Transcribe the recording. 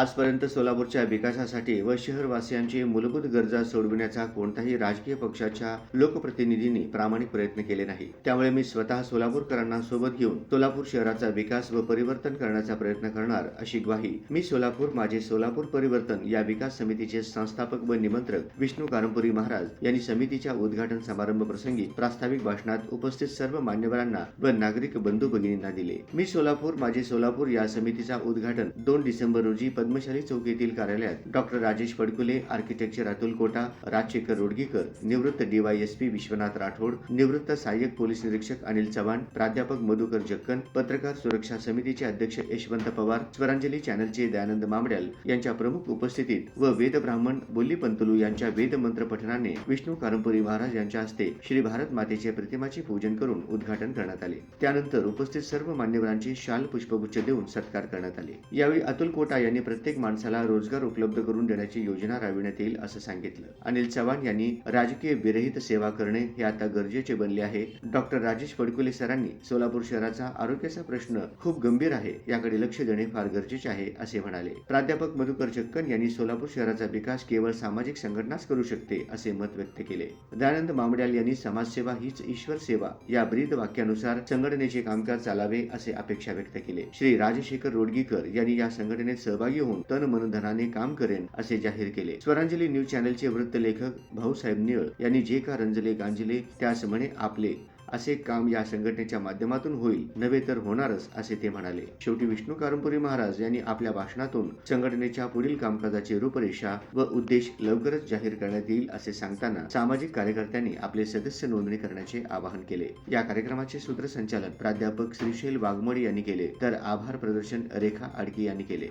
आजपर्यंत सोलापूरच्या विकासासाठी व शहरवासियांची मूलभूत गरजा सोडविण्याचा कोणताही राजकीय पक्षाच्या लोकप्रतिनिधींनी प्रामाणिक प्रयत्न केले नाही. त्यामुळे मी स्वतः सोलापूरकरांना सोबत घेऊन सोलापूर शहराचा विकास व परिवर्तन करण्याचा प्रयत्न करणार अशी ग्वाही मी सोलापूर माझे सोलापूर परिवर्तन या विकास समितीचे संस्थापक व निमंत्रक विष्णू कारंपुरी महाराज यांनी समितीच्या उद्घाटन समारंभ प्रसंगी प्रास्ताविक भाषणात उपस्थित सर्व मान्यवरांना व नागरिक बंधू भगिनींना दिले. मी सोलापूर माझे सोलापूर या समितीचा उद्घाटन दोन डिसेंबर रोजी पद्मशाली चौक येथील कार्यालयात डॉक्टर राजेश फडकुले आर्किटेक्चर अतुल कोटा राजशेखर रोडगीकर निवृत्त डीवायएसपी विश्वनाथ राठोड निवृत्त सहाय्यक पोलीस निरीक्षक अनिल चव्हाण प्राध्यापक मधुकर जक्कन पत्रकार सुरक्षा समितीचे अध्यक्ष यशवंत पवार स्वरांजली चॅनलचे दयानंद मामड्याल यांच्या प्रमुख उपस्थितीत व वेद ब्राह्मण बोल्ली पंतलू यांच्या वेद मंत्र पठणाने विष्णू कारंपुरी महाराज यांच्या हस्ते श्री भारत मातेच्या प्रतिमाचे पूजन करून उद्घाटन करण्यात आले. त्यानंतर उपस्थित सर्व मान्यवरांची शाल पुष्पगुच्छ देऊन सत्कार करण्यात आले. यावेळी अतुल कोटा यांनी प्रत्येक माणसाला रोजगार उपलब्ध करून देण्याची योजना राबविण्यात येईल असं सांगितलं. अनिल चव्हाण यांनी राजकीय विरहित सेवा करणे हे आता गरजेचे बनले आहे. डॉक्टर राजेश पडकुले सरांनी सोलापूर शहराचा आरोग्याचा प्रश्न खूप गंभीर आहे याकडे लक्ष देणे फार गरजेचे आहे असे म्हणाले. प्राध्यापक मधुकर चक्कन यांनी सोलापूर शहराचा विकास केवळ सामाजिक संघटनाच करू शकते असे मत व्यक्त केले. दयानंद मामड्याल यांनी समाजसेवा हीच ईश्वर सेवा या ब्रीद वाक्यानुसार संघटनेचे कामकाज चालावे असे अपेक्षा व्यक्त केले. श्री राजशेखर रोडगीकर यांनी या संघटनेत सहभागी होऊन तन मन धनाने काम करेन असे जाहीर केले. स्वरांजली न्यूज चॅनलचे वृत्त लेखक भाऊसाहेब निळ यांनी जे का रंजले गांजले त्यास म्हणे आपले असे काम या संघटनेच्या माध्यमातून होईल नव्हे तर होणारच असे ते म्हणाले. शेवटी विष्णू कारंपुरी महाराज यांनी आपल्या भाषणातून संघटनेच्या पुढील कामकाजाची रूपरेषा व उद्देश लवकरच जाहीर करण्यात येईल असे सांगताना सामाजिक कार्यकर्त्यांनी आपले सदस्य नोंदणी करण्याचे आवाहन केले. या कार्यक्रमाचे सूत्रसंचालन प्राध्यापक श्रीशैल वाघमोडे यांनी केले तर आभार प्रदर्शन रेखा आडकी यांनी केले.